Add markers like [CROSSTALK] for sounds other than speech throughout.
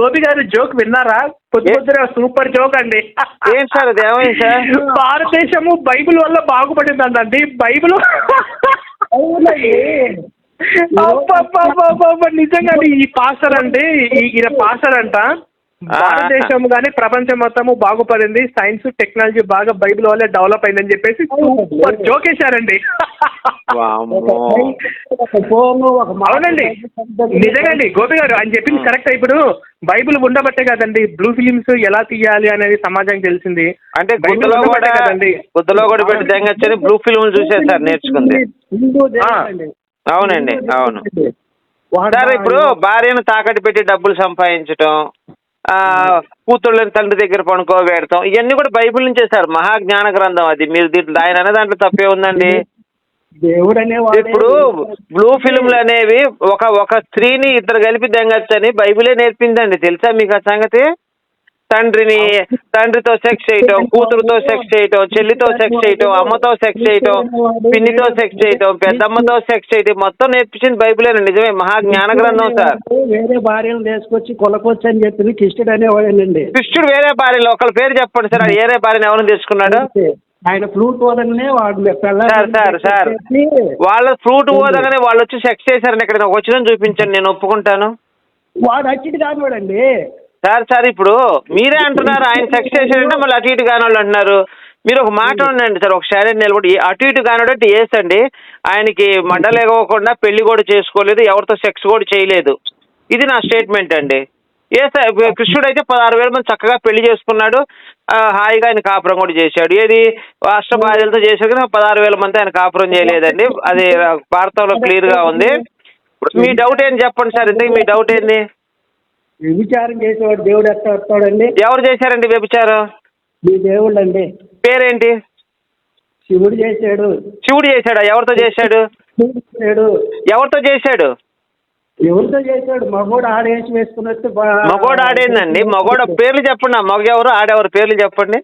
గోపి గారు జోక్ విన్నారా? పొద్దు ఏ- పొద్దున సూపర్ జోక్ అండి. ఏంటి సార్ అది? ఏమైంది సార్? భారతదేశము బైబిల్ వల్ల బాగుపడిందండి. బైబిల్ నిజంగా ఈ పాస్టర్ అండి ఈ- ఈయన పాస్టర్ అంట. భారతదేశం కానీ ప్రపంచం మొత్తము బాగుపడింది. సైన్స్ టెక్నాలజీ బాగా బైబిల్ వల్లే డెవలప్ అయిందని చెప్పేసి సూపర్ జోక్ వేశారండి వామ్మో. ఒక ఫోన్ ఒక మాట. అవునండి. నిజంగా అండి గోపి గారు ఆయన చెప్పింది కరెక్ట్. ఇప్పుడు బైబిల్ ఉండబట్టే కదండి. బ్లూ ఫిలిమ్స్ ఎలా తీయాలి అనేది సమాజానికి తెలిసింది. అంటే గుద్దలో కూడా ఉండబట్టే కదండి. గుద్దలో కూడా పెట్టి దెంగచ్చని బ్లూ ఫిల్మ్ చూసే సార్ నేర్చుకుంది. అవునండి. అవును. సార్ ఇప్పుడు భార్యను తాకట్టు పెట్టి డబ్బులు సంపాదించటం ఆ కూతుళ్ళని తండ్రి దగ్గర పడుకోబెడతాం ఇవన్నీ కూడా బైబిల్ నుంచే సార్. మహాజ్ఞాన గ్రంథం అది. మీరు దీంట్లో ఆయన అనే దాంట్లో తప్పే ఉందండి. దేవుడు అనేవాడే ఇప్పుడు బ్లూ ఫిల్మ్లు అనేవి ఒక ఒక స్త్రీని ఇద్దరు కలిపి దెంగచ్చని బైబిలే నేర్పిందండి. తెలుసా మీకు ఆ సంగతి? తండ్రిని తండ్రితో సెక్స్ చేయటం కూతురుతో సెక్స్ చేయటం చెల్లితో సెక్స్ చేయటం అమ్మతో సెక్స్ చేయటం పిన్నితో సెక్స్ చేయటం పెద్దమ్మతో సెక్స్ చేయటం మొత్తం నేర్పించింది బైబిలేనండి నిజమే మహా జ్ఞాన గ్రంథం సార్. వేరే భార్యను తీసుకొచ్చి కొలకొచ్చు అని చెప్పి కిష్టుడు అనేవాడేనండి. కృష్ణుడు వేరే భార్యలో ఒకళ్ళ పేరు చెప్పండి సార్ వేరే భార్యను ఎవరిని తీసుకున్నాడు? ఆయన ఫ్లూట్ వదలనే వాడు సార్ సార్ సార్. వాళ్ళ ఫ్రూట్ పోదగానే వాళ్ళు వచ్చి సెక్స్ చేశారని ఇక్కడ వచ్చిన చూపించండి నేను ఒప్పుకుంటాను. వాడు అచ్చిటి కానివాడండి. సార్ సార్ ఇప్పుడు మీరే అంటున్నారు ఆయన సెక్స్ చేశారంటే మళ్ళీ అటు ఇటు కానోళ్ళు అంటున్నారు. మీరు ఒక మాట ఉండండి సార్ ఒకసారి నిలబడి అటు ఇటు కానోడు అంటే ఏసండి ఆయనకి మండలేకోకుండా పెళ్ళి కూడా చేసుకోలేదు ఎవరితో సెక్స్ కూడా చేయలేదు. ఇది నా స్టేట్మెంట్ అండి. ఏ సార్ కృష్ణుడు అయితే పదహారు వేల మంది చక్కగా పెళ్ళి చేసుకున్నాడు హాయిగా ఆయన కాపురం కూడా చేశాడు. ఏది? రాష్ట్ర బాధ్యతలతో చేశాడు కానీ పదహారు వేల మంది ఆయన కాపురం చేయలేదండి. అది భారతంలో క్లియర్గా ఉంది. మీ డౌట్ ఏంటి చెప్పండి సార్ ఇంతకీ మీ డౌట్ ఏంది? విచారం చేసేవాడు దేవుడు ఎట్లా వస్తాడండి? ఎవరు చేశారండి వ్యభిచారం? మీ దేవుడు అండి పేరేంటి? శివుడు చేశాడు. శివుడు చేశాడా? ఎవరితో చేశాడు? శివుడు చేశాడు. ఎవరితో చేశాడు? ఎవరితో చేశాడు? మగోడు ఆడేసి వేసుకుని వస్తే బా- మగోడు ఆడేందండి? మగోడ పేర్లు చెప్పండి మగ ఎవరు ఆడెవరు పేర్లు చెప్పండి.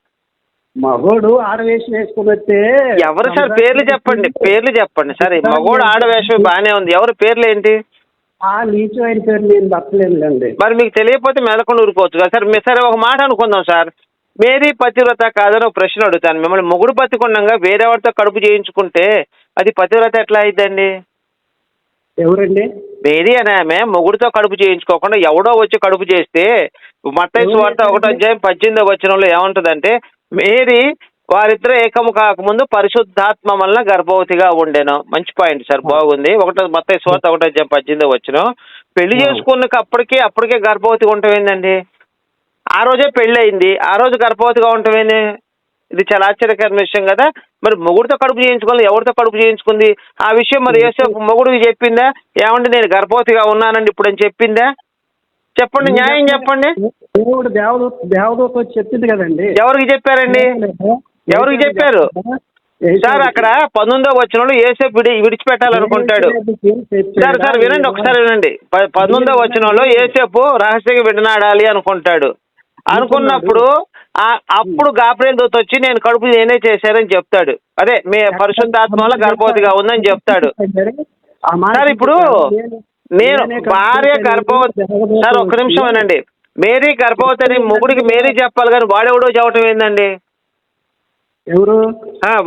మగోడు ఆడవేసి వేసుకుని వస్తే ఎవరు సార్ పేర్లు చెప్పండి? పేర్లు చెప్పండి. సరే మగోడు ఆడవేషం బాగానే ఉంది. ఎవరు పేర్లు ఏంటి? పేరు నేను మరి మీకు తెలియకపోతే మెదకుండా ఊరుకోవచ్చు కదా సార్? మీ సరే ఒక మాట అనుకుందాం సార్. మేరీ పతివ్రత కాదని ఒక ప్రశ్న అడుగుతాను. మిమ్మల్ని మొగుడు పతికుండగా వేరేవాడితో కడుపు చేయించుకుంటే అది పతివ్రత ఎట్లా అయిద్దండి? ఎవరండి? మేరీ అనే ఆమె మొగుడితో కడుపు చేయించుకోకుండా ఎవడో వచ్చి కడుపు చేస్తే మత్తయి వార్త ఒకటో అధ్యాయం పద్దెనిమిదో వచనంలో ఏముంటదంటే మేరీ వారిద్దరూ ఏకము కాకముందు పరిశుద్ధాత్మ వలన గర్భవతిగా ఉండెను. మంచి పాయింట్ సార్ బాగుంది. ఒకటో మత్తయి స్వార్త ఒకటో అధ్యాయం పద్దెనిమిదో వచ్చిన పెళ్ళి చేసుకున్నాక అప్పటికే అప్పటికే గర్భవతిగా ఉండటం ఏందండి? ఆ రోజే పెళ్ళి అయింది ఆ రోజు గర్భవతిగా ఉండటం ఏంది? ఇది చాలా ఆశ్చర్యకరమైన విషయం కదా. మరి మొగుడితో కడుపు చేయించుకోవాలి ఎవరితో కడుపు చేయించుకుంది? ఆ విషయం మరి యేసోపు మొగుడికి చెప్పిందా? ఏమండి నేను గర్భవతిగా ఉన్నానండి ఇప్పుడు అని చెప్పిందా? చెప్పండి న్యాయం చెప్పండి. దేవుడు దేవదూత దేవదూత వచ్చి చెప్పింది కదండి. ఎవరికి చెప్పారండి? ఎవరికి చెప్పారు? సార్ అక్కడ పంతొమ్మిదో వచ్చిన వాళ్ళు ఏసేపు విడి విడిచిపెట్టాలనుకుంటాడు. సార్ సార్ వినండి ఒకసారి వినండి. పంతొమ్మిదో వచ్చిన వాళ్ళు ఏసేపు రహస్యంగా విడనాడాలి అనుకుంటాడు. అనుకున్నప్పుడు అప్పుడు గాబ్రేల్ దూత వచ్చి నేను కడుపు నేనే చేశారని చెప్తాడు. అదే మీ పరిశుద్ధాత్మ వల్ల గర్భవతిగా ఉందని చెప్తాడు. సార్ ఇప్పుడు నేను భార్య గర్భవతి సార్ ఒక్క నిమిషం వినండి. మేరీ గర్భవతి అని మొగుడికి మేరీ చెప్పాలి కానీ వాడెవడో చెప్పటం ఏందండి? ఎవరు?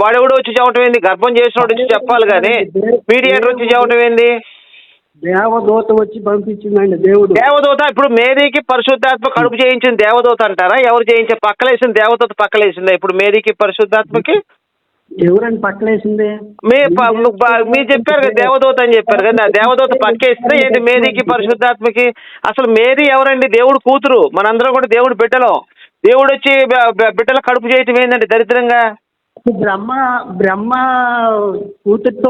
వాడెవడో వచ్చి చెప్పటం ఏంది? గర్భం చేసినోడు వచ్చి చెప్పాలి కానీ మీడియేటర్ వచ్చి చెప్పటం ఏంది? దేవదూత వచ్చి పంపించిందండి దేవుడు. దేవదూత ఇప్పుడు మేరీకి పరిశుద్ధాత్మ కడుపు చేయించిన దేవదూత అంటారా? ఎవరు చేయించే పక్కలేసిన దేవదూత పక్కలేసిందా? ఇప్పుడు మేరీకి పరిశుద్ధాత్మకి? ఎవరండి పక్కలేసింది? మీ మీరు చెప్పారు కదా దేవదూత అని చెప్పారు కదా దేవదూత పక్కేస్తే ఏంటి మేరీకి పరిశుద్ధాత్మకి? అసలు మేరీ ఎవరండి? దేవుడు కూతురు. మనందరం కూడా దేవుడు బిడ్డలో. దేవుడు వచ్చి బిడ్డల కడుపు చేయటం ఏంటండి దరిద్రంగా. బ్రహ్మ బ్రహ్మ కూతురుతో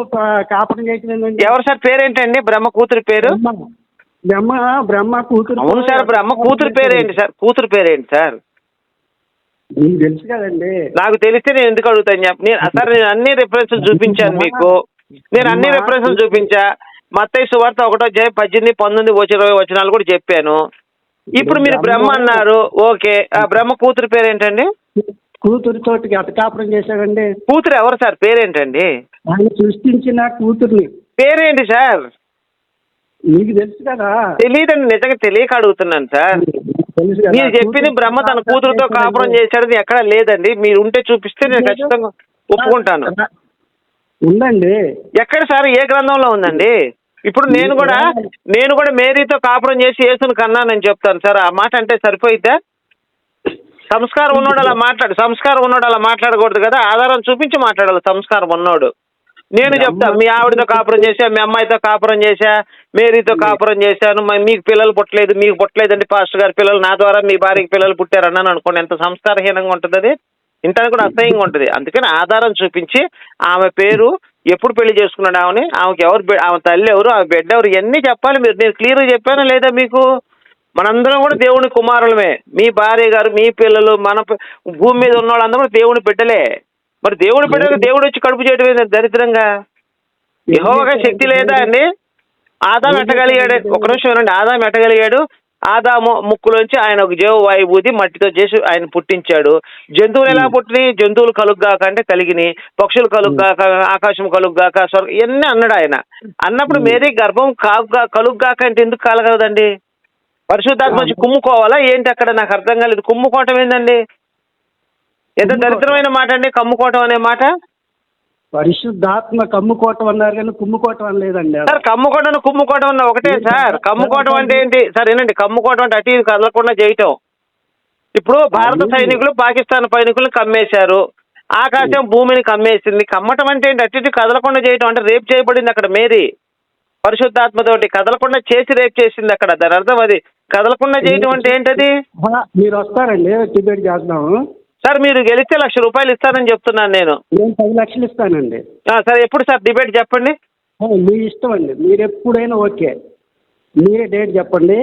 కాపురం చేసిందండి ఎవరు సార్ పేరేంటండి? బ్రహ్మ కూతురు పేరు? బ్రహ్మ. బ్రహ్మ కూతురు అవును సార్ బ్రహ్మ కూతురు పేరేంటి సార్? కూతురు పేరేంటి సార్? మీకు తెలుసు కదండి. నాకు తెలిస్తే నేను ఎందుకు అడుగుతాను చెప్ప నేను సార్ నేను అన్ని రెఫరెన్సులు చూపించాను మీకు. నేను అన్ని రెఫరెన్సులు చూపించా. మత్తయి సువార్త ఒకటో అధ్యాయం పద్దెనిమిది పంతొమ్మిది వచ్చి ఇరవై వచనాలు కూడా చెప్పాను. ఇప్పుడు మీరు బ్రహ్మ అన్నారు. ఓకే. ఆ బ్రహ్మ కూతురు పేరేంటండి? కూతురు తోటికి అత కాపురం చేశాడండి. కూతురు ఎవరు సార్? పేరేంటండి? ఆయన సృష్టించిన కూతుర్ని. పేరేంటి సార్? మీకు తెలుసు కదా. తెలియదండి నిజంగా తెలియక అడుగుతున్నాను సార్. మీరు చెప్పింది బ్రహ్మ తన కూతురుతో కాపురం చేశాడని ఎక్కడ లేదండి. మీరు ఉంటే చూపిస్తే నేను ఖచ్చితంగా ఒప్పుకుంటాను. ఉందండి. ఎక్కడ సార్? ఏ గ్రంథంలో ఉందండి? ఇప్పుడు నేను కూడా నేను కూడా మేరీతో కాపురం చేసి యేసుని కన్నానని చెప్తాను. సార్ ఆ మాట అంటే సరిపోయిద్దా? సంస్కారం ఉన్నోడు అలా మాట్లాడు సంస్కారం ఉన్నోడు అలా మాట్లాడకూడదు కదా? ఆధారం చూపించి మాట్లాడాలి సంస్కారం ఉన్నోడు. నేను చెప్తా మీ ఆవిడతో కాపురం చేశా మీ అమ్మాయితో కాపురం చేశా మేరీతో కాపురం చేశాను మీకు పిల్లలు పుట్టలేదు మీకు పుట్టలేదండి పాస్టర్ గారి పిల్లలు నా ద్వారా మీ భార్యకి పిల్లలు పుట్టారన్నాను అనుకోండి ఎంత సంస్కారహీనంగా ఉంటుంది అది ఇంటానికి కూడా అసహ్యంగా ఉంటుంది. అందుకని ఆధారం చూపించి ఆమె పేరు ఎప్పుడు పెళ్ళి చేసుకున్నాడు ఆమెని? ఆమెకి ఎవరు ఆమె తల్లి ఎవరు ఆమె బిడ్డ ఎవరు? ఇవన్నీ చెప్పాలి మీరు. నేను క్లియర్గా చెప్పానా లేదా మీకు? మనందరం కూడా దేవుని కుమారులమే. మీ భార్య గారు మీ పిల్లలు మన భూమి మీద ఉన్న వాళ్ళందరూ కూడా దేవుని బిడ్డలే. మరి దేవుని బిడ్డలకు దేవుడు వచ్చి కడుపు చేయడం దరిద్రంగా? యెహోవాగా శక్తి లేదా అండి? ఆదాం ఎట్టగలిగాడు? ఒక నిమిషం వినండి. ఆదాం ఎట్టగలిగాడు? ఆదాము ముక్కులోంచి ఆయన ఒక జీవ వాయుభూతి మట్టితో చేసి ఆయన పుట్టించాడు. జంతువులు ఎలా పుట్టినాయి? జంతువులు కలుగ్గాక అంటే కలిగినాయి పక్షులు కలుగ్గాక ఆకాశం కలుగ్గాక స్వర్గ ఇవన్నీ అన్నాడు ఆయన. అన్నప్పుడు మేరీ గర్భం కాగా కలుగ్గాక అంటే ఎందుకు కలగలదండి? పరిశుద్ధాత్మ వచ్చి కుమ్ముకోవాలా? ఏంటి అక్కడ? నాకు అర్థం కాలేదు. కుమ్ముకోవటం ఏందండి? ఎంత దరిద్రమైన మాట అండి కమ్ముకోవటం అనే మాట? పరిశుద్ధాత్మ కమ్ముకోవటం అన్నారు కానీ కుమ్ముకోవటం అనలేదండి సార్ కమ్ముకోవడం కుమ్ముకోవడం అన్న ఒకటే సార్. కమ్ముకోవడం అంటే ఏంటి? సార్ ఏనండి కమ్ముకోవడం అంటే అటు ఇటు కదలకుండా చేయటం. ఇప్పుడు భారత సైనికులు పాకిస్తాన్ సైనికులు కమ్మేశారు. ఆకాశం భూమిని కమ్మేసింది. కమ్మటం అంటే ఏంటి? అటు ఇటు కదలకుండా చేయటం అంటే రేప్ చేయబడింది అక్కడ మేరీ. పరిశుద్ధాత్మతోటి కదలకుండా చేసి రేప్ చేసింది అక్కడ. దాని అర్థం అది. కదలకుండా చేయటం అంటే ఏంటది? మీరు వస్తారండి. డిబేట్ చేద్దాము. సార్ మీరు గెలిస్తే లక్ష రూపాయలు ఇస్తానని చెప్తున్నాను నేను. నేను పది లక్షలు ఇస్తానండి. సార్ ఎప్పుడు సార్ డిబేట్ చెప్పండి? మీ ఇష్టం అండి. మీరు ఎప్పుడైనా ఓకే. మీరే డేట్ చెప్పండి.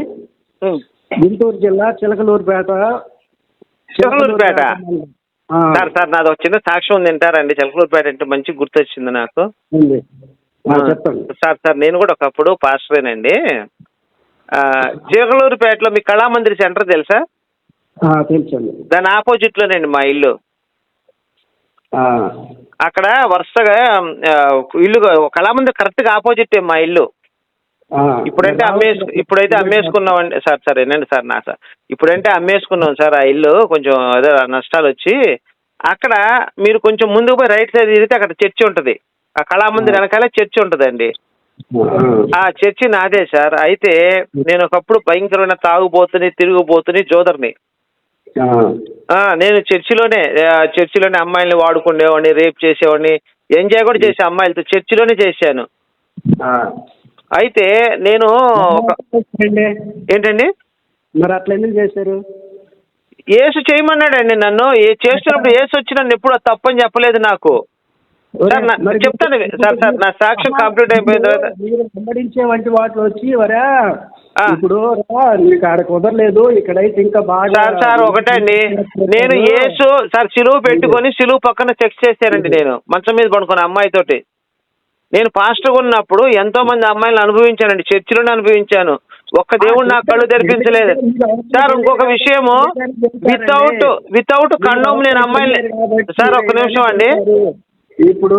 గుంటూరు జిల్లా చిలకలూరుపేట. చిలకలూరుపేట? సార్ సార్ నాది ఒక చిన్న సాక్ష్యం ఉంది. వింటారండి. చిలకలూరుపేట అంటే మంచి గుర్తొచ్చింది నాకు. చెప్పండి. సార్ సార్ నేను కూడా ఒకప్పుడు పాస్టరేనండి. చిలకలూరుపేటలో మీ కళామందిర్ సెంటర్ తెలుసా? తెలుసండి. దాని ఆపోజిట్లోనండి మా ఇల్లు. అక్కడ వరుసగా ఇల్లు కళామందిర్ కరెక్ట్గా ఆపోజిట్ మా ఇల్లు. ఆ. ఇప్పుడంటే అమ్మేసు ఇప్పుడైతే అమ్మేసుకున్నామండి. సార్ సార్ ఏంటండి సార్ నా సార్. ఇప్పుడంటే అమ్మేసుకున్నాం సార్ ఆ ఇల్లు. కొంచెం అదే నష్టాలు వచ్చి అక్కడ మీరు కొంచెం ముందుకు పోయి రైట్ సైడ్ తిరిగితే అక్కడ చర్చి ఉంటుంది. ఆ కళామందిర్ వెనకాల చర్చి ఉంటుందండి. ఆ చర్చి నాదే సార్. అయితే నేను ఒకప్పుడు భయంకరమైన తాగుబోతుని తిరుగుబోతుని జోదర్ని. నేను చర్చిలోనే చర్చిలోనే అమ్మాయిల్ని వాడుకునేవాడిని రేప్ చేసేవాడిని ఎంజాయ్ కూడా చేసే అమ్మాయిలతో చర్చిలోనే చేశాను. అయితే నేను. ఏంటండి? మరి అట్లా ఎందుకు చేశారు? ఏసు చేయమన్నాడండి నన్ను. ఏ చేస్తున్నప్పుడు ఏసు వచ్చి నన్ను ఎప్పుడు తప్పని చెప్పలేదు నాకు. సార్, చెప్తాను. సార్, సార్, నా సాక్ష్యం కంప్లీట్ అయిపోయిన తర్వాత- మీరు వెంబడించే వంటి వాటిలో వచ్చి వరా. ఇప్పుడు నీకు ఆడ కుదరలేదు ఇక్కడైతే ఇంకా బాగా సార్ సార్ ఒకటండి నేను ఏసు సార్ సిలువు పెట్టుకొని సిలువు పక్కన సెక్స్ చేశానండి నేను. మంచం మీద పడుకున్న అమ్మాయితోటి నేను పాస్టర్ ఉన్నప్పుడు ఎంతో మంది అమ్మాయిలను అనుభవించానండి. చర్చిలోనే అనుభవించాను. ఒక్క దేవుడు నా కళ్ళు తెరిపించలేదు. సార్ ఇంకొక విషయము. వితౌట్ వితౌట్ కండోమ్ నేను అమ్మాయిని సార్ ఒక్క నిమిషం అండి. ఇప్పుడు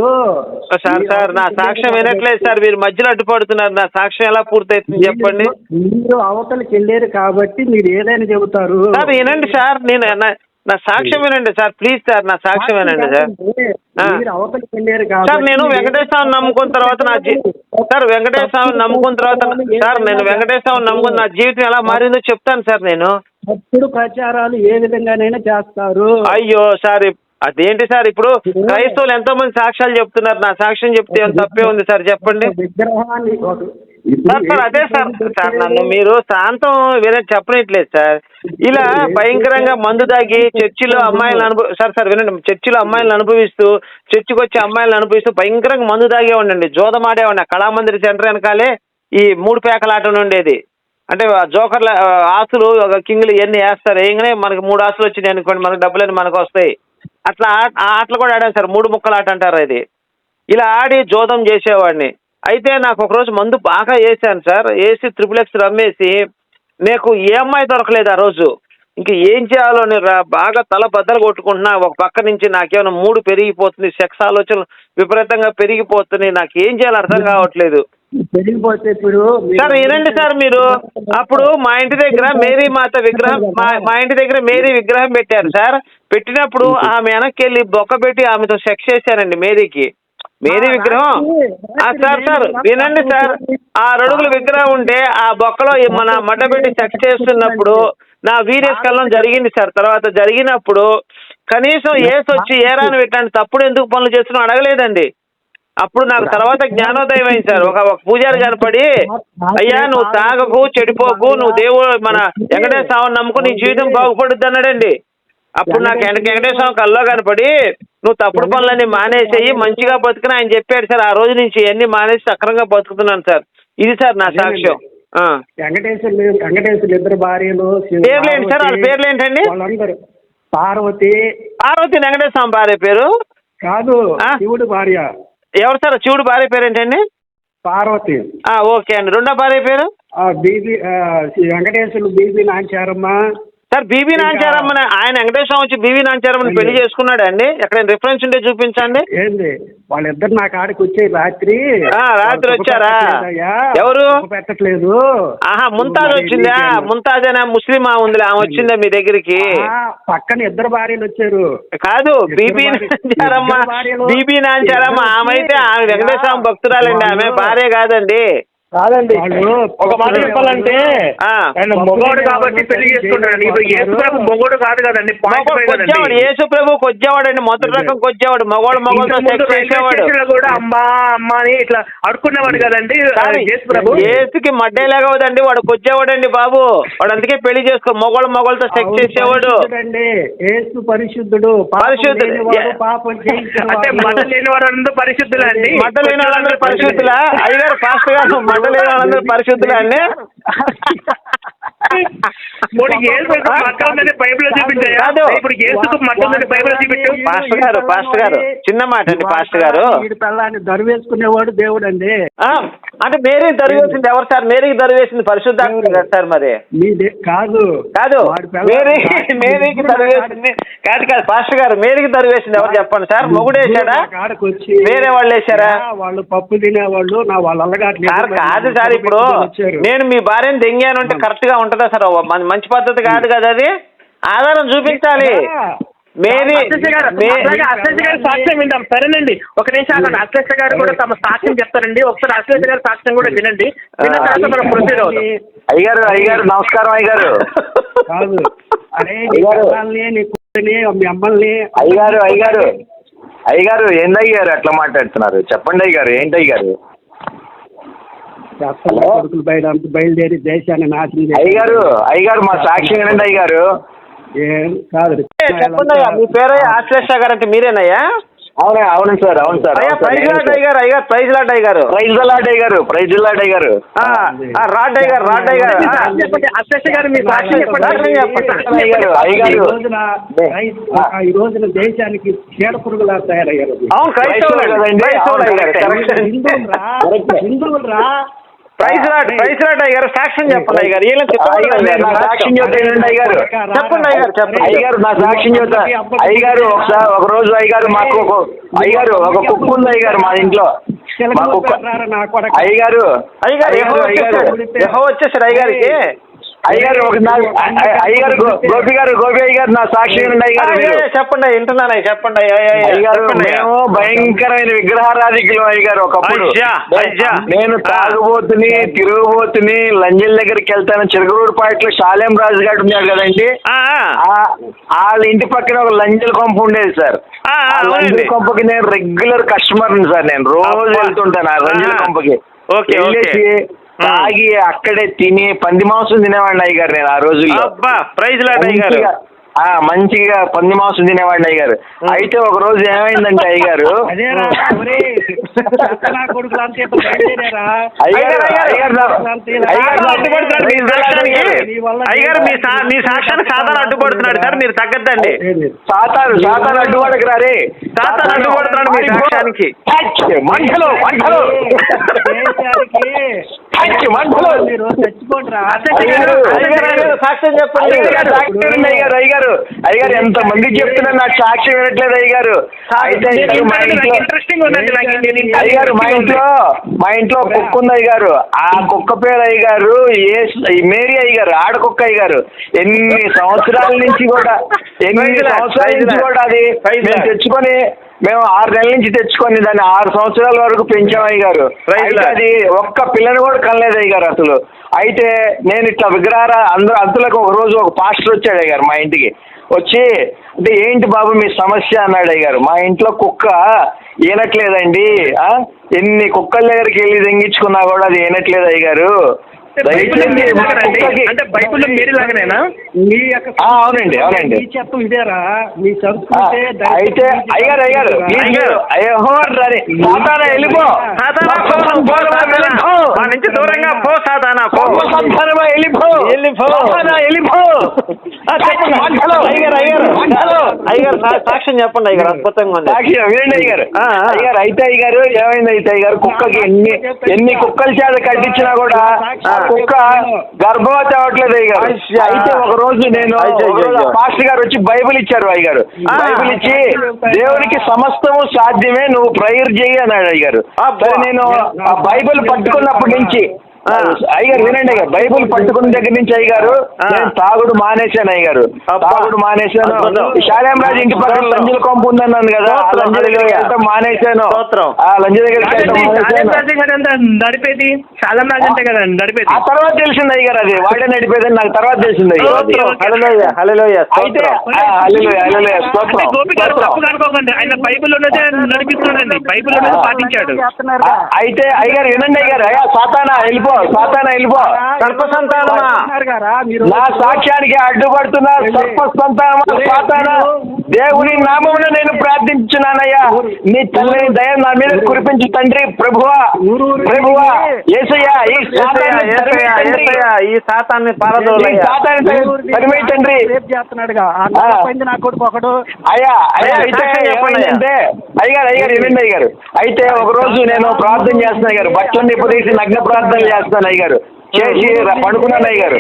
సార్ సార్ నా సాక్ష్యం వినట్లేదు సార్ మీరు మధ్యలో అడ్డుపడుతున్నారు. నా సాక్ష్యం ఎలా పూర్తవుతుంది చెప్పండి. మీరు అవతలకి వెళ్ళారు కాబట్టి మీరు ఏదైనా చెబుతారు. సార్ వినండి సార్ నేను నా- నా సాక్ష్యం వినండి సార్ ప్లీజ్ సార్ నా సాక్ష్యం వినండి సార్. సార్ నేను వెంకటేశ్వరం నమ్ముకున్న తర్వాత నా సార్ వెంకటేశ్వరం నమ్ముకున్న తర్వాత సార్ నేను వెంకటేశ్వరం నమ్ముకున్న నా జీవితం ఎలా మారిందో చెప్తాను సార్ నేను. తప్పుడు ప్రచారాలు ఏ విధంగానైనా చేస్తారు. అయ్యో సార్ అదేంటి సార్ ఇప్పుడు క్రైస్తవులు ఎంతో మంది సాక్ష్యాలు చెప్తున్నారు? నా సాక్ష్యం చెప్తే ఏం తప్పే ఉంది సార్ చెప్పండి? సార్ సార్ అదే సార్ సార్ నన్ను మీరు శాంతం వినండి చెప్పనట్లేదు సార్. ఇలా భయంకరంగా మందు దాగి చర్చిలో అమ్మాయిలను అనుభవ సార్ సార్ వినండి చర్చిలో అమ్మాయిలను అనుభవిస్తూ చర్చికి వచ్చి అమ్మాయిలను అనుభవిస్తూ భయంకరంగా మందు తాగేవాడిని జోదం ఆడేవాడిని. కళామందిరి సెంటర్ వెనకాలే ఈ మూడు పేకలాట ఉండేది. అంటే జోకర్ల ఆస్తులు ఒక కింగ్లు ఇవన్నీ వేస్తారు. వేయగానే మనకి మూడు ఆస్తులు వచ్చినాయి అనుకోండి మనకి డబ్బులన్నీ మనకు వస్తాయి. అట్లా ఆ- ఆ ఆటలు కూడా ఆడాను సార్. మూడు ముక్కల ఆట అంటారు అది ఇలా ఆడి జోదం చేసేవాడిని. అయితే నాకు ఒకరోజు మందు బాగా వేసాను సార్. వేసి త్రిపుల్ ఎక్స్ రమ్మేసి నాకు ఏ అమ్మాయి దొరకలేదు ఆ రోజు. ఇంక ఏం చేయాలో అని రా- బాగా తల బద్దలు కొట్టుకుంటున్నా. ఒక పక్క నుంచి నాకేమైనా మూడు పెరిగిపోతుంది. సెక్స్ ఆలోచనలు విపరీతంగా పెరిగిపోతున్నాయి. నాకు ఏం చేయాలో అర్థం కావట్లేదు. పెరిగిపోతే ఇప్పుడు సార్ వినండి సార్ మీరు. అప్పుడు మా ఇంటి దగ్గర మేరీ మాత విగ్రహం మా ఇంటి దగ్గర మేరీ విగ్రహం పెట్టారు సార్. పెట్టినప్పుడు ఆమె వెనక్కి వెళ్ళి బొక్క పెట్టి ఆమెతో సెక్స్ చేశారండి మేరీకి. మేరీ విగ్రహం? ఆ సార్ సార్ వినండి సార్. ఆ అడుగుల విగ్రహం ఉంటే ఆ బొక్కలో మన మడ్డ పెట్టి సెక్స్ చేస్తున్నప్పుడు నా వీర్యస్కలనం జరిగింది సార్. తర్వాత జరిగినప్పుడు కనీసం ఏసు వచ్చి ఏరాని పెట్టండి తప్పుడు ఎందుకు పనులు చేస్తున్నా అడగలేదండి. అప్పుడు నాకు తర్వాత జ్ఞానోదయం అయింది సార్. ఒక పూజారి కనపడి అయ్యా నువ్వు తాగకు చెడిపోకు నువ్వు దేవుడు మన వెంకటేశ్వర స్వామిని నమ్ముకు నీ జీవితం బాగుపడుద్ది అన్నాడండి. అప్పుడు నాకు వెంక- వెంకటేశ్వర స్వామి కల్లో కనపడి నువ్వు తప్పుడు పనులన్నీ మానేసేయి మంచిగా బతుకుని ఆయన చెప్పాడు సార్. ఆ రోజు నుంచి ఇవన్నీ మానేసి సక్రంగా బతుకుతున్నాను సార్. ఇది సార్ నా సాక్ష్యం. వెంకటేశ్వరులు వెంకటేశ్వరులు ఇద్దరు భార్యలు శివ- పేర్లేంటి సార్? వాళ్ళ పేర్లేంటండి? వాళ్ళందరూ. పార్వతి. పార్వతి వెంకటేశ్వర స్వామి భార్య పేరు? కాదు? శివుడు భార్య. ఎవరు సార్? శివుడు భార్య పేరు ఏంటండి? పార్వతి. ఓకే అండి. రెండో భార్య పేరు? బీబీ వెంకటేశ్వరులు బీబీ నాంచారమ్మ. సార్ బీబీ నాంచారమ్మని ఆయన వెంకటేశ్వరం వచ్చి బీబీ నాంచారమ్మని పెళ్ళి చేసుకున్నాడు అండి ఎక్కడ రిఫరెన్స్ ఉంటే చూపించండి. ఏంది? వాళ్ళిద్దరు నా కాడికి వచ్చే రాత్రి రాత్రి వచ్చారా? ఎవరు? పెట్టట్లేదు. ఆహా ముంతాజ్ వచ్చిందా? ముంతాజ్ అనే ముస్లిం ఉందిలే ఆమె వచ్చిందా మీ దగ్గరికి? పక్కన ఇద్దరు భార్యలు వచ్చారు. కాదు బీబీ నాంచారమ్మ. బీబీ నాంచారమ్మ ఆమె అయితే ఆమె వెంకటేశ్వరం భక్తురాలండి ఆమె భార్య కాదండి. కాదండి. ఒక మాట చెప్పాలంటే. ఆయన మొగోడు కాబట్టి పెళ్ళి చేసుకుంటాడు. ఇప్పుడు యేసుప్రభు మొగోడు కాదు కదండి పాయింట్ మగవాడు కొచ్చేవాడు అండి మొదటి రకం కొచ్చేవాడు సెక్స్ చేసేవాడు. కూడా అమ్మా అమ్మా అని ఇట్లా అడుక్కునేవాడు కదండి కానీ యేసు ప్రభు ఏసుకి మడ్డేలాగవదండి వాడు కొచ్చేవాడండి బాబు. వాడు అందుకే పెళ్ళి చేసుకో మొగోళ్ళు మొగోళ్ళతో సెక్స్ చేసేవాడు. యేసు పరిశుద్ధుడు. పరిశుద్ధుడు. అంటే వాడు. మత లేని వారు అందరూ పరిశుద్ధులే అండి? మడ్డ లేని వాళ్ళందరూ పరిశుద్ధులా? అయ్యగారు పాస్టర్ గారు మడ్డ లేని వాళ్ళందరూ పరిశుద్ధులా అండి? ఇప్పుడు యేసుకు మత ఉందని బైబిల్ చూపించాయా? కాదు. ఇప్పుడు యేసుకు మత ఉందని బైబిల్ చూపించు. పాస్టర్ గారు, పాస్టర్ గారు, చిన్న మాట అండి, పాస్టర్ గారు. వీడి పిల్లాన్ని దరివేసుకునేవాడు దేవుడు అండి ఆ, అంటే మేరీ దరివేసింది ఎవరు సార్? మేరీకి దరివేసింది పరిశుద్ధాత్మ కదా సార్ మరి. మీ దే- కాదు. కాదు. వాడి పిల్ల- మేరీ మేరీకి దరివేసింది. కాదు కాదు పాస్టర్ గారు మేరీకి దరివేసింది ఎవరు చెప్పండి సార్? మొగుడు వేసాడా నా కాడకు వచ్చి వేరే వాళ్ళు వేశారా? వాళ్ళు పప్పు తినేవాళ్ళు నా వాళ్ళ సార్ కాదు సార్ ఇప్పుడు వచ్చారు. నేను మీ భార్యను దెంగాను అంటే కరెక్ట్గా ఉంటుందా సార్? ఓ మన- మంచి పద్ధతి కాదు కదా అది? ఆధారం చూపించాలి. మేరీ సాక్ష్యం విందాం. సరేనండి. ఒక నిమిషం అశ్లేష గారు కూడా తమ సాక్ష్యం చెప్తారండి. ఒకసారి అశ్లేష గారి సాక్ష్యం కూడా వినండి. విన్న తర్వాత మనం ప్రొసీడ్ అవుతాం అయ్యగారు అయ్యగారు నమస్కారం కాదు. అరే అమ్మల్ని అయ్యగారు అయ్యగారు. అయ్యగారు ఏందయ్యారు అట్లా మాట్లాడుతున్నారు? చెప్పండి అయ్యగారు ఏంటి అయ్యగారు చేస్తాను కొడుకులు బయట బయలుదేరి దేశాన్ని నాశనం. అయ్యగారు అయ్యగారు మా సాక్షి వినండి అయ్యగారు? ఏం కాదు. చెప్పండి అయ్యా మీ పేరు ఆశ్లేష గారు అంటే మీరేనయ్యా? అవునా అవును సార్ అవును సార్ అయ్యా ప్రైజ్ లాట్ అయ్యారు అయ్యారు ప్రైజ్ లాట్ అయ్యారు ప్రైజ్ లాడ్ అయ్యగారు ప్రైజ్ లాడ్ అయ్యగారు రాడ్ అయ్యారు రాడ్ అయ్యారు సాక్ష్యం చెప్పండి అశ్లేష గారు మీ చెప్పండి. అయ్యగారు ఈ రోజున రై- ఈ రోజున దేశానికి చీడ పురుగులా తయారయ్యారు. అవును క్రైస్తవులు. కదండి? అయ్యారు. రా హిందువులు రా. Praise lot praise. లాట్ అయ్యారు సాక్ష్యం చెప్పండి అయ్యారు వీళ్ళని అయ్యగారు చెప్పండి సాక్ష్యం చెప్తా వినండి అయ్యగారు? చెప్పండి అయ్యగారు, చెప్పండి. అయ్యగారు నా సాక్ష్యం చెప్తా. అయ్యగారు ఒకసారి ఒక రోజు అయ్యగారు మాకు ఒక అయ్యగారు ఒక కుక్క ఉంది అయ్యగారు మా ఇంట్లో. మా కుక్క నా కొడక? అయ్యగారు అయ్యగారు యెహోవా అయ్యగారు ఒక నా అయ్య- అయ్యగారు గోపి గారు గోపి అయ్యగారు నా సాక్షి అయ్యగారు చెప్పండి వింటున్నాను చెప్పండి అయ్యా, అయ్యా, అయ్యా, అయ్యగారు. మేము భయంకరమైన విగ్రహారాధికులు అయ్యగారు ఒకప్పుడు. నేను తాగుబోతుని తిరుగుబోతుని లంజల దగ్గరికి వెళ్తాను చిరగూరుపాట్లో శాలేం రాజు గారు ఉన్నాడు కదండి వాళ్ళ ఇంటి పక్కన ఒక లంజల కొంప ఉండేది సార్ లంజల. కొంపకి నేను రెగ్యులర్ కస్టమర్ సార్ నేను రోజు. వెళ్తుంటాను ఆ లంజల. కొంపకి ఓకే. తాగి అక్కడే తిని పంది మాంసం తినేవాడిని అయ్యగారు నేను ఆ రోజుల్లో అబ్బా ప్రైజ్ లాట్ అయ్యారు మంచిగా ఆ, మంచిగా పంది మాంసం తినేవాడిని అయ్యారు అయితే ఒక రోజు ఏమైందంటే నా- అడ్డుపడుతున్నాడు మీ సాక్ష్యానికి అయ్యగారు మీ సా- మీ సాక్ష్యానికి సాధారణ అడ్డుపడుతున్నాడు సార్ మీరు తగ్గద్దండి సాతాను సాతాను అడ్డుపడకు రారే సాతాను అడ్డుపడుతున్నాడు మీ సాక్ష్యానికి సాక్షి మంటలు మీరు చచ్చిపోండిరా. అయ్యగారు, అయ్యగారు, సాక్ష్యం చెప్పండి. ఎంత మంది చెప్తున్నారు నాకు సాక్షి వినట్లేదు అయ్యగారు. అయితే అయ్యగారు, మా ఇంట్లో ఉందండి నాకు అయ్యగారు మా ఇంట్లో మా ఇంట్లో కుక్క ఉంది అయ్యగారు. ఆ కుక్క పేరు అయ్యగారు ఏ మేరీ అయ్యగారు ఆడ కుక్క అయ్యగారు. ఎన్ని సంవత్సరాల నుంచి కూడా ఎన్ని సంవత్సరాల నుంచి. కూడా అది మేము. తెచ్చుకొని మేము ఆరు నెలల నుంచి తెచ్చుకొని దాన్ని ఆరు సంవత్సరాల వరకు పెంచాం అయితే Lord. అది ఒక్క పిల్లని కూడా కనలేదు అయ్యగారు అసలు. అయితే నేను ఇట్లా విగ్రహార అందరూ అంతులకు ఒక రోజు ఒక పాస్టర్ వచ్చాడు అయ్యగారు మా ఇంటికి. వచ్చి అంటే ఏంటి బాబు మీ సమస్య? అన్నాడు అయ్యగారు. మా ఇంట్లో కుక్క ఈనట్లేదండి? ఎన్ని కుక్కల దగ్గరికి వెళ్ళి దెంగించుకున్నా కూడా అది ఈనట్లేదు అయ్యగారు. అంటే బైబుల్లో మీరు లాగానేనా మీ యొక్క అవునండి, అవునండి. మీ చెత్తం ఇదేరా? మీ అయితే అయ్యారు అయ్యారు. సాతానా వెళ్ళిపో. మా నుంచి దూరంగా పో సాతానా పో. సంతానమా వెళ్ళిపో వెళ్ళిపో. వెళ్ళిపో మంటలు. అయ్యగారు సా- సాక్ష్యం చెప్పండి అయ్యగారు అద్భుతంగా ఉంది. సాక్షి వినండి అయ్యారు. అయ్యారు అయితే అయ్యారు ఏమైంది అయితే అయ్యారు కుక్కకి ఎన్ని ఎన్ని కుక్కల చేత కట్టించినా కూడా కుక్క గర్భవతి అవ్వట్లేదు అయ్యా. అయితే ఒక రోజు నేను అయ్యో, అయ్యో. పాస్టర్ గారు వచ్చి బైబిల్ ఇచ్చారు అయ్యారు ఆ. బైబిల్ ఇచ్చి దేవునికి సమస్తము సాధ్యమే నువ్వు ప్రేయర్ చేయి అన్నాడు అబ్బా. సరే నేను ఆ బైబిల్ పట్టుకున్నప్పటి నుంచి ఆ. అయ్యారు వినండి అయ్యారు బైబిల్ పట్టుకున్న దగ్గర నుంచి అయ్యారు. నేను తాగుడు మానేశాను అయ్యారు. తాగుడు మానేశాను. ఈ శాలేంరాజు ఇంటి పక్కన. లంజల కొంపు ఉందన్నాను కదా. లంజ. వెళ్ళటం మానేశాను. ఆ లంజ దగ్గరికి వెళ్ళటం శాలం మానేశాను. రాజు గారు ఎంత నడిపేది? శాలం రాజు అంటే కదా నడిపేది. ఆ తర్వాత తెలిసింది అయ్యారు అది. వాడే నడిపేదని నాకు తర్వాత తెలిసింది ఆయన బైబిల్ ఉన్నదే నడిపిస్తున్నాడండి. బైబిల్ ఉన్నది పాటించాడు. అయితే అయ్యారు వినండి అయ్యారు అయ్యా సాతానా వెళ్ళిపో సాతానా వెళ్ళిపో. సర్ప సంతానమా? నా సాక్ష్యానికి అడ్డుపడుతున్న సర్ప సంతానమా? సాతానా? దేవుని నామమున నేను ప్రార్థించున్నానయ్యా నీ తల్లిని దయ నా మీద కురిపించు తండ్రి ప్రభువా. ప్రభువా యేసయ్యా ఈ ఈ సాతాన్ని ఈ పారదోలయ్యా. సాతాన్ని తరిమి తండ్రి. రేపు చేస్తున్నాడుగా. ఆ నల్ల పైంది నా కొడుకు ఒకడు. అయ్యా అయ్యా అయ్యా, అయితే సాక్ష్యం చెప్పండి అయ్యా. ఏమైందంటే అయ్యగారు అయ్యారు వినండి అయ్యారు అయితే ఒక రోజు నేను ప్రార్థన చేస్తున్నాను అయ్యారు బట్టలు నిప్పదీసి నగ్న ప్రార్థన చేస్తాను అయ్యారు చేసి పడుకున్నాను అయ్యారు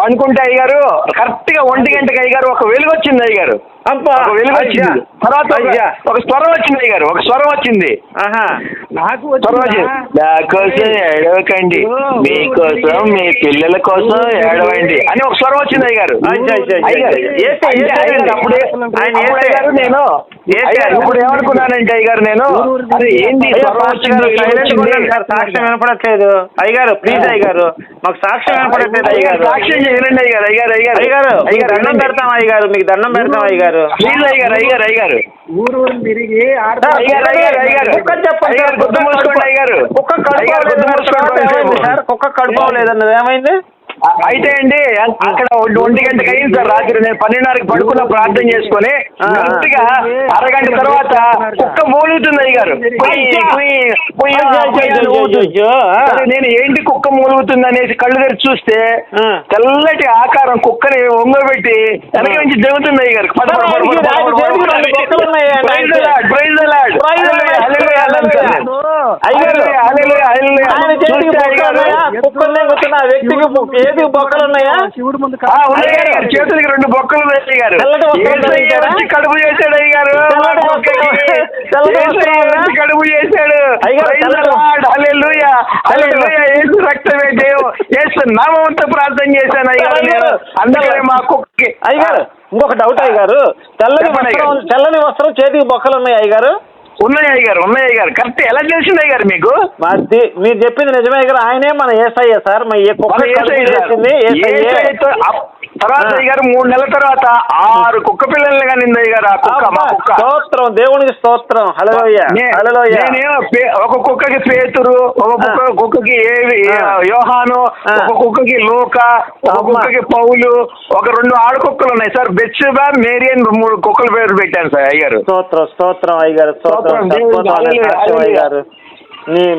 పనుకుంటే అయ్యారు కరెక్ట్గా ఒంటి గంటకి అయ్యారు ఒక వెలుగు వచ్చింది అయ్యారు తర్వాత ఒక- అయ్యా. ఒక స్వరం వచ్చింది అయ్యారు ఒక స్వరం వచ్చింది ఆహా నాకు స్వరం వచ్చింది వచ్చిందా? నా కోసం ఏడవకండి మీకోసం మీ పిల్లల కోసం ఏడవండి అని ఒక స్వరం వచ్చింది అయ్యారు. అయ్యారు అయ్యారు. అప్పుడే ఆయన అప్పుడు ఏసే. అయ్యారు నేను ఏసే. అయ్యారు ఇప్పుడు ఏమనుకున్నానంటే అయ్యారు నేను గారు, సార్, సాక్ష్యం వినపడట్లేదు అయ్యగారు ప్లీజ్ అయ్యగారు మాకు సాక్ష్యం వినపడట్లేదు అయ్యగారు సాక్ష్యం వినండి అయ్యారు అయ్యారు అయ్యారు అయ్యారు దండం. పెడతాం అయ్యగారు మీకు దండం పెడతాం అయ్యగారు ప్లీజ్ అయ్యారు అయ్యారు అయ్యారు ఊరు ఊరు తిరిగి ఆడ సార్, అయ్యారు, అయ్యారు, అయ్యారు. కుక్క చెప్పండి సార్, కుక్క కడుపు-. కుక్క కడుపు తర్వాత ఏమైంది అయ్యారు. సార్ కుక్క కడుపు అవ్వలేదన్నది ఏమైంది అ- అయితే అండి అక్కడ ఒంటి గంటకి అయింది సార్ రాత్రి నేను పన్నెండున్నరకి పడుకున్న ప్రార్థన చేసుకొని. కరెక్ట్గా అరగంట తర్వాత కుక్క మూలుగుతుంది అయ్యారు. నేను ఏంటి కుక్క మూలుగుతుంది అనేసి కళ్ళు తెరిచి చూస్తే. తెల్లటి ఆకారం కుక్కని ఒంగబెట్టి వెనక నుంచి జరుగుతుంది అయ్యారు వ్యక్తికి చేతికి బొక్కలు ఉన్నాయా? శివుడు ముందు. చేతులకి రెండు బొక్కలు ఉన్నాయి ధరించారా? వచ్చి కడుపు చేశాడు అయ్యగారు. కడుపు చేశాడు. యేసు రక్తమే దేవు. యేసు నామంతో ప్రార్థన చేశాను అయ్యగారు. నేను. అందుకనే మా కుక్కకి అయ్యగారు ఇంకొక డౌట్ అయ్యగారు. తెల్లని వస్త్రం. తెల్లని వస్త్రం చేతికి బొక్కలు ఉన్నాయి అయ్యగారు. ఉన్నాయి అయ్యగారు ఉన్నాయి అయ్యగారు కరెక్ట్. ఎలా తెలిసింది అయ్యగారు మీకు? మాది మీరు చెప్పింది నిజమే గారు. ఆయనే మన ఏసయ్య సార్. ఏ కుక్క మన. చేసింది ఏసయ్యే. తర్వాత. అయ్యగారు మూడు నెలల తర్వాత ఆరు కుక్క పిల్లల్ని కనింది అయ్యగారు ఆ కుక్క మా కుక్క. స్తోత్రం దేవునికి స్తోత్రం. హలోయ నే- హలోయ నేనేమో పే- ఒక కుక్కకి పేతురు ఒక కుక్క కుక్కకి ఏవి. యోహాను. ఒక కుక్కకి లోక ఒక. కుక్కకి పౌలు ఒక రెండు ఆడు కుక్కలు ఉన్నాయి సార్. బెచ్చుగా మేరీ అని మూడు కుక్కల పేరు పెట్టాను సార్ అయ్యారు స్తోత్రం స్తోత్రం అయ్యగారు స్తోత్రం.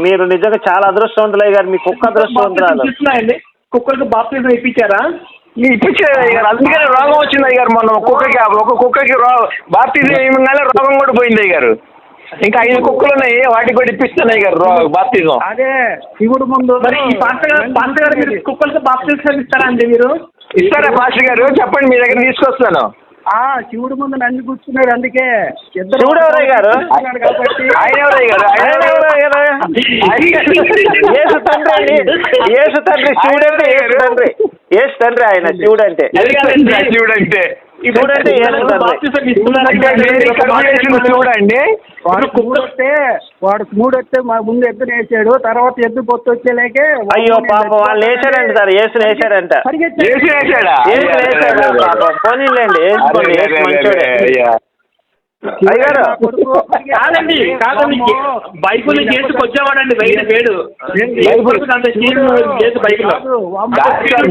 మీరు నిజంగా చాలా అదృష్టవంతులు అయ్యారు మీ కుక్క అదృష్టవంతురాలు. చూస్తున్నాయండి కుక్కలకు బాప్తిజం ఇప్పించారా? అయ్యారు అందుకనే రోగం వచ్చింది అయ్యారు మొన్న కుక్కకి ఒక కుక్కకి రో బాప్తిజం ఇవ్వగానే రోగం కూడా పోయింది అయ్యారు. ఇంకా ఐదు కుక్కలు ఉన్నాయి వాటికి కూడా ఇప్పిస్తున్నాయి గారు బాప్తిజం. అదే శివుడు ముందు మరి ఈ పాస్టర్ గారు పాస్టర్ గారు మీరు కుక్కలకి బాప్తిజం ఇస్తారా అండి మీరు? ఇస్తారా పాస్టర్ గారు? చెప్పండి మీ దగ్గర తీసుకొస్తాను. ఆ శివుడు ముందు నన్ను కూర్చున్నాడు అందుకే. శివుడు ఎవరయ్య గారు? కాబట్టి. ఆయన ఎవరయ్య గారు ఆయన ఆయన ఎవరు? ఎవరు ఆయన? యేసు తండ్రి యేసు తండ్రి శివుడు అంటే యేసు తండ్రి. యేసు తండ్రి ఆయన? శివుడు అంటే శివుడు అంటే చూడండి వాడు మూడొస్తే వాడు మూడొస్తే మా ముందు ఎద్దున వేసాడు తర్వాత ఎద్దు పొత్తు వచ్చేలేకే అయ్యో పాపం వాళ్ళు వేసాడంట సార్ యేసుని వేసాడంట పరిగెత్తాడు. ఏసు పోనీలేండి వేసుకోండి కాదండి కాదండి బైబుల్ చేసుకు వచ్చేవాడండి వేడు వేడు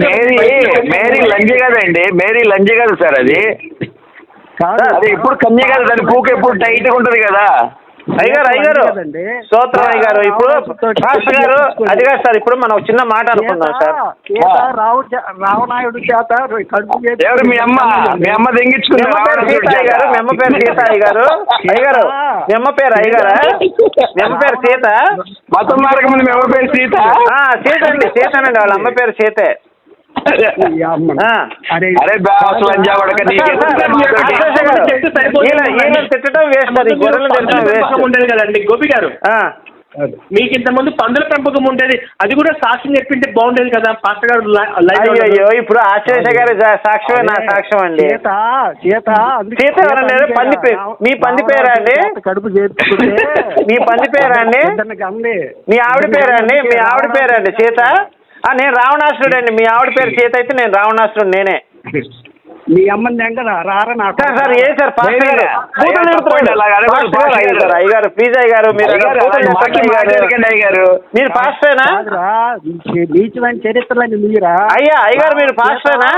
మేరీ మేరీ లంజి కదండి మేరీ లంజి కదా సార్ అది. ఎప్పుడు కన్య కదా దాని పూక ఎప్పుడు టైట్గా ఉంటది కదా. అయ్యగారు అయ్యగారు ఇప్పుడు గారు అది కాదు సార్ ఇప్పుడు మనం ఒక చిన్న మాట అనుకుందాం సార్. సీత రావు రావనాయుడు చేత ఎవరు మీ అమ్మ? మీ అమ్మ సీత అయ్యగారు మీ అమ్మ పేరు సీత అయ్యగారు. అయ్యగారు మీ అమ్మ పేరు అయ్యగారా? మీ అమ్మ పేరు సీత? మతం ముందు మీ అమ్మ పేరు సీత? ఆ, సీత అండి సీతనండి వాళ్ళ అమ్మ పేరు సీతే. అరే తిట్టడం వేస్ట్ ఉండేది కదండి. గోపి గారు ఆ, మీకు ఇంత ముందు పందుల పెంపకం ఉండేది. అది కూడా సాక్షి చెప్పింటే బాగుండేది కదా. పాస్టర్ గారు అయ్యో ఇప్పుడు ఆశ్చర్య గారి సాక్ష్యమే నా సాక్ష్యం అండి. సీత సీత అందుకే- సీత ఎవరండి? అందుకే పంది మీ పంది పేరా అండి? చేత కడుపు చేర్చుకుంటే మీ పంది పేరా అండి? మీ ఆవిడ పేరా అండి? మీ ఆవిడ పేరా అండి? సీత? నేను రావణాసురుడు అండి మీ ఆవిడ పేరు సీత అయితే నేను రావణాసురుడు నేనే. [LAUGHS] మీ అమ్మని వెంకరా రారా నాకు? సార్ సార్ ఏ సార్ పాస్టర్ గారు? అయ్యా, తిడుతున్నాడు. అయ్యగారు, గారు. అయ్యగారు ప్లీజ్ అయ్యగారు మీరు అయ్యగారు, మీరు పాస్టరేనా నీచమైన చరిత్రలని మీరా? అయ్యా అయ్యగారు మీరు పాస్టరేనా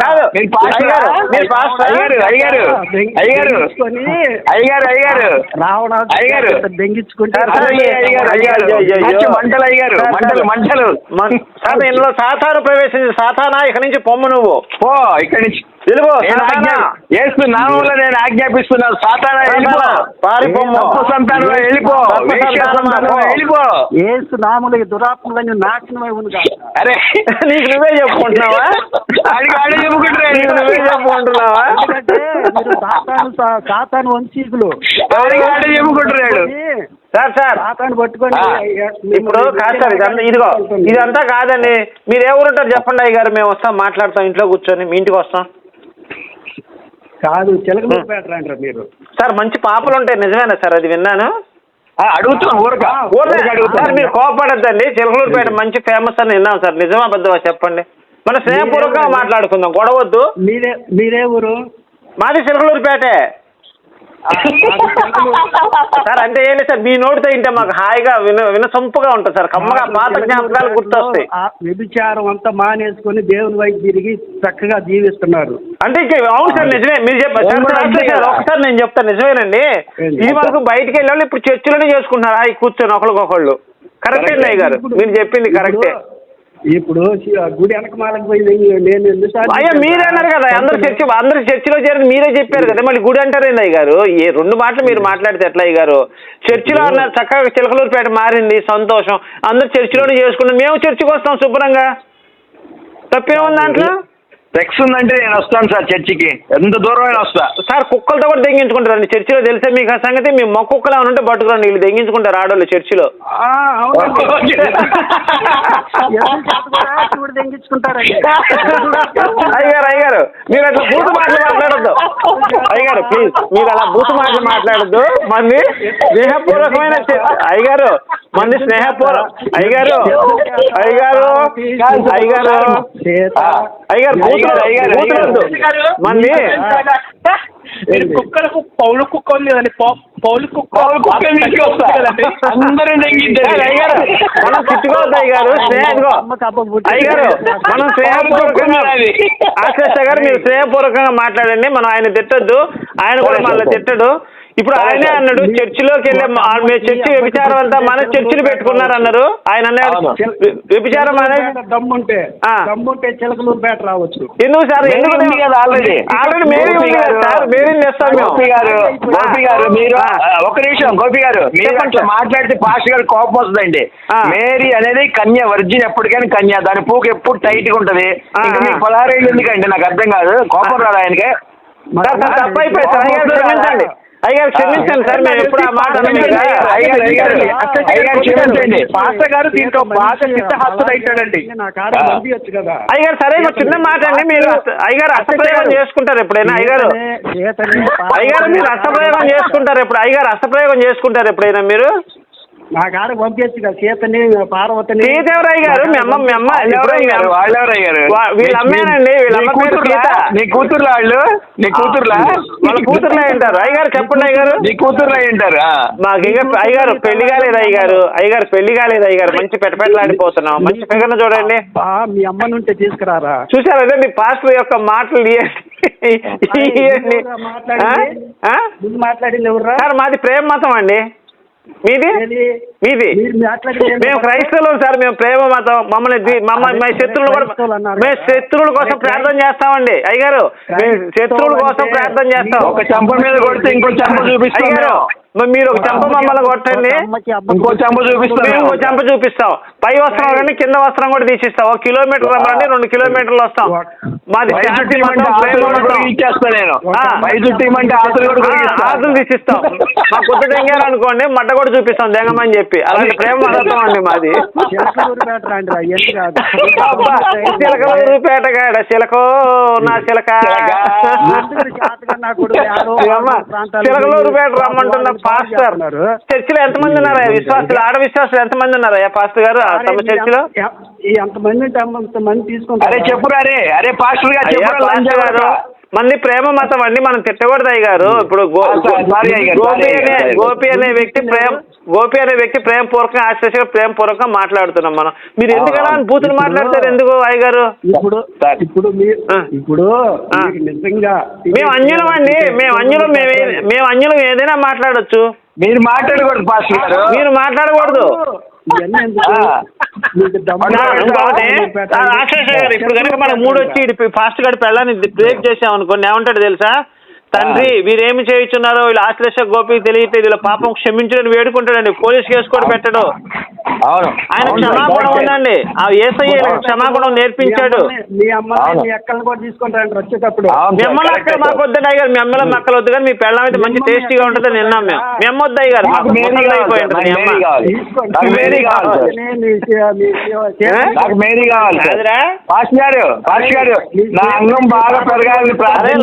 కాదు? అయ్యగారు మీరు పాస్టర్ అయ్యగారు అయ్యగారు అయ్యగారు దెంగించుకొని అయ్యగారు అయ్యగారు రావణాసు అయ్యగారు. చేత దెంగించుకుంటే సార్, సార్, అయ్యగారు అయ్యగారు అయ్యగారు అయ్యో, అయ్యో. మంచి మంటలు అయ్యారు మంటలు. మంటలు. సార్ ఇందులో సాతాను ప్రవేశించి సాతానా ఇక్కడి నుంచి పొమ్ము నువ్వు. పో ఇక్కడి నుంచి. నేను నామంలో ఆజ్ఞాపిస్తున్నాను సాతానా వెళ్ళిపో. సాతానా, పారిపోమ్ము. తప్పు సంతానం వెళ్ళిపో. వెళ్ళిపో. ఏసు నాములకి దురాత్మలని నాశనమై ఉంది అరే నీకు నువ్వే చెప్పుకుంటున్నావా? నువ్వే సాతాను వంశీకులు. చెప్పుకుంటున్నాడు. Sir sir. ఇప్పుడు కాదు సార్ ఇదంతా ఇదిగో ఇదంతా కాదండి. మీరు ఏ ఊరుంటారు చెప్పండి అయ్య గారు మేము వస్తాం మాట్లాడతాం ఇంట్లో కూర్చొని మీ ఇంటికి వస్తాం. కాదు చిలకలూరుపేట అంటారు మీరు. సార్ మంచి పాపలు ఉంటాయి నిజమేనా సార్? అది విన్నాను. అడుగుతున్నా ఊరక. సార్ మీరు కోపడద్దండి. చిలకలూరుపేట మంచి ఫేమస్ అని విన్నాం సార్. నిజమా పెద్దవా చెప్పండి. మన స్నేహపూర్వకంగా మాట్లాడుకుందాం. గొడవద్దు. మీరే మీరే ఊరు? మాది చిలకలూరుపేటే. [LAUGHS] సార్ అంటే ఏంటి సార్ మీ నోటితో ఇంటే మాకు హాయిగా విన వినసొంపుగా ఉంటుంది సార్. కమ్మగా పాత జ్ఞాపకాలు గుర్తొస్తాయి. వ్యభిచారం అంతా మానేసుకొని దేవుని వైపు తిరిగి చక్కగా జీవిస్తున్నారు. అంటే అవును సార్ నిజమే. మీరు చెప్పారు ఒకసారి నేను చెప్తాను నిజమేనండి? ఇది మనకు బయటికి వెళ్ళాలి ఇప్పుడు చర్చిలోనే చేసుకుంటున్నారు. హాయి కూర్చొని ఒకరికొకళ్ళు కరెక్టే అయ్య గారు. మీరు చెప్పింది కరెక్టే. ఇప్పుడు గుడి వెనకమాలకు పోయి నేను అయ్యా మీరే అన్నారు కదా అందరు చర్చి అందరు చర్చిలో చేరి మీరే చెప్పారు కదా మళ్ళీ గుడి అంటారేంది అయ్య గారు? ఏ రెండు మాటలు మీరు మాట్లాడితే ఎట్లా గారు? చర్చిలో అన్నారు చక్కగా చిలకలూరుపేట మారింది సంతోషం. అందరు చర్చిలోనే చేసుకున్నాం. మేము చర్చికి వస్తాం శుభ్రంగా. తప్పేముంది దాంట్లో? సెక్స్ ఉందంటే నేను వస్తాను సార్ చర్చికి. ఎంత దూరం అయినా వస్తా. సార్ కుక్కలతో కూడా దెంగించుకుంటారండి. చర్చిలో తెలిసే మీకు ఆ సంగతి మీ మొక్క కుక్కలు ఏమైనా ఉంటే పట్టుకురండి. వీళ్ళు దెంగించుకుంటారు ఆడవాళ్ళు చర్చిలో. [LAUGHS] అయ్యారు అయ్యారు మీరు అట్లా బూతు మాటలు మాట్లాడద్దు. అయ్యారు ప్లీజ్ మీరు అలా బూతు మాటలు మాట్లాడద్దు. మంది స్నేహపూర్వకమైన అయ్యగారు మంది స్నేహపూర్వ అయ్యగారు అయ్యగారు అయ్యగారు సీత మీరు కుక్కలకు పౌలు కుక్క ఉంది కదండి. పౌలు కుక్క. పౌలు. కదండి. అందరూ మనం తిట్టుకోవద్దు పుట్టి- అయ్యగారు మనం స్నేహపూర్వకంగా గారు మీరు స్నేహపూర్వకంగా మాట్లాడండి. మనం ఆయన తిట్టొద్దు. ఆయన కూడా మళ్ళీ తిట్టడు. ఇప్పుడు ఆయనే అన్నాడు చర్చిలోకి వెళ్ళే మా- చర్చి వ్యభిచారం అంతా మన చర్చిలు పెట్టుకున్నారు అన్నారు. ఆయన అన్నాడు. వ్య- వ్యభిచారం అనేది దమ్ముంటే. దమ్ముంటే చిలకలూరుపేట రావచ్చు. ఎందుకు సార్? ఎందుకు ఆల్రెడీ ఆల్రెడీ మేరీ ఉంది కదా సార్? మేరీ చేస్తాం గోపి గారు గోపి గారు మీరు ఒక నిమిషం గోపి గారు. మీరు అట్లా. మాట్లాడితే పాస్టర్ గారు కోపం వస్తుందండి. మేరీ అనేది కన్య వర్జిన్ ఎప్పటికైనా కన్య. దాని పూక ఎప్పుడు టైట్గా ఉంటది. మీకు పదహారేళ్ళు ఎందుకండి? నాకు అర్థం కాదు. కోపం రాదు ఆయనకి? సార్ సార్ తప్పు అయిపోయింది సార్. అయ్యారు క్షమించండి. అయ్యారు క్షమించండి సార్ మేము ఎప్పుడు ఆ మాట. అయ్యారు, అయ్యారు, అయ్యారు. అయ్యారు, క్షమించండి. పాస్టర్ గారు దీంట్లో భాష సిద్ధహస్తుడు అయితాడండి. అయ్యగారు సరే ఒక చిన్న మాట అండి. మీరు అయ్యగారు అస్తప్రయోగం చేసుకుంటారు ఎప్పుడైనా అయ్యగారు? చేతనే అయ్యగారు మీరు అస్తప్రయోగం చేసుకుంటారు ఎప్పుడు? అయ్యగారు అస్తప్రయోగం చేసుకుంటారు ఎప్పుడైనా మీరు? నా కాడ పంపించచ్చు కదా సీతని పార్వతిని. సీతేవరయ్య గారు మీ అమ్మ మీ అమ్మ ఎవరు మీ అయ్యారు? అమ్మ- వాళ్ళు ఎవరు అయ్యారు? వా- వీళ్ళ అమ్మేనండి వీళ్ళ అమ్మ నీ పేరు కూతుర్లా? సీత. నీ కూతుర్లా వాళ్ళు? నీ కూతుర్లా? వాళ్ళ కూతుర్లే ఉంటారు. అయ్యగారు చెప్పండి అయ్యగారు నీ కూతుర్లా ఉంటారు. ఆ. మాకు ఇంకా అయ్యగారు పెళ్ళి కాలేదు అయ్యగారు అయ్యగారు పెళ్ళి కాలేదు అయ్యగారు మంచి పెట్టపెట్టలాడిపోతున్నాం మంచి ఫిగర్ను చూడండి. మీ అమ్మని ఉంటే తీసుకురారా? చూసారా? మీ పాస్టర్ యొక్క మాటలు. ఆ? ఆ? ముందు మాట్లాడింది ఎవర్రా? సార్ మాది ప్రేమ మతం అండి. మీది? మీది? మేము క్రైస్తవులం సార్ మేము ప్రేమ మతం మమ్మల్ని మమ్మల్ని మా శత్రువులు కూడా మేము. శత్రువుల కోసం ప్రార్థన చేస్తామండి అయ్యగారు మేము శత్రువుల కోసం ప్రార్థన చేస్తాం ఒక చంప మీద కొడితే ఇంకో చంప చూపిస్తాం మరి మీరు ఒక చంప మమ్మల్ని కొట్టండి. ఇంకో చంప చూపిస్తాం మేము ఇంకో చంప చూపిస్తాం. పై వస్త్రం కానీ కింద వస్త్రం కూడా తీసిస్తాం. ఒక కిలోమీటర్ రమ్మండి రెండు కిలోమీటర్లు వస్తాం. మాది పై శాంతి చుట్టూ మతం, ఇమ్మంటే ప్రేమ ఆతులు కూడా మతం. ఇచ్చేస్తా నేను. ఆ. పై చుట్టూ ఇమ్మంటే ఆతులు కూడా ఆ, కొరికిస్తా. ఆకులు తీసిస్తాం. మా కొత్త అనుకోండి మడ్డ కూడా చూపిస్తాం దెంగమని చెప్పి. అలాంటి ప్రేమ మతం అండి మాది. చిలకలూరుపేట కాడ చిలకో నా చిలక చిలకలూరుపేట పాస్టర్. చేస్తున్నారు. చర్చిలో ఎంతమంది ఉన్నారా? విశ్వాసులు ఆడ విశ్వాసులు ఎంతమంది ఉన్నారా? పాస్టర్ గారు ఆ తమ చర్చిలో? ఎంతమంది అంతమంది అరే చెప్పురా అరే అరే పాస్టర్ గారు. మంది ప్రేమ మతం అండి మనం తిట్టకూడదు అయ్య గారు. ఇప్పుడు గోపి అనే. గోపి అనే వ్యక్తి ప్రేమ గోపి అనే వ్యక్తి ప్రేమపూర్వకంగా ఆశ్లేషగా ప్రేమపూర్వకంగా మాట్లాడుతున్నాం మనం. మీరు ఎందుకలా. బూతులు మాట్లాడతారు? ఎందుకు అయ్య గారు? ఇప్పుడు సార్. ఇప్పుడు నిజంగా మేము అంజులం అండి. మేము అంజులం మేము అంజులం ఏదైనా మాట్లాడొచ్చు. మీరు మాట్లాడకూడదు పాస్టర్ గారు. మీరు మాట్లాడకూడదు. ఇప్పుడు కనుక మనకు మూడు వచ్చి ఫాస్ట్ గడి పెళ్ళాన్ని బ్రేక్ చేసాం అనుకోండి ఏమంటాడు తెలుసా? తండ్రి వీరేమి చేయించున్నారో వీళ్ళు ఆశ్లేష గోపి తెలియట్లేదు వీళ్ళ పాపం క్షమించడని వేడుకుంటాడండి. పోలీస్ కేసు కూడా పెట్టడు. అవును. ఆయన క్షమాగుణం కరెక్టే. ఉందండి. ఆ ఏసయ్య క్షమాగుణం నేర్పించాడు. మీ అక్కల్ని కూడా తీసుకుంటారంట వచ్చేటప్పుడు. మిమ్మల్ని అక్కడ మాకు సార్. వద్దండి అయ్యారు మీ అమ్మల మక్కలు వద్దు కానీ మీ పెళ్ళం అయితే మంచి టేస్టీగా ఉంటుందని విన్నాం మేము. మీ అమ్మ వద్దు అయ్యారు మాకు నాకు అమ్మ. మేరీ కావాలి. గారు గారు నా అంగం బాగా పెరగాలని ప్రార్థన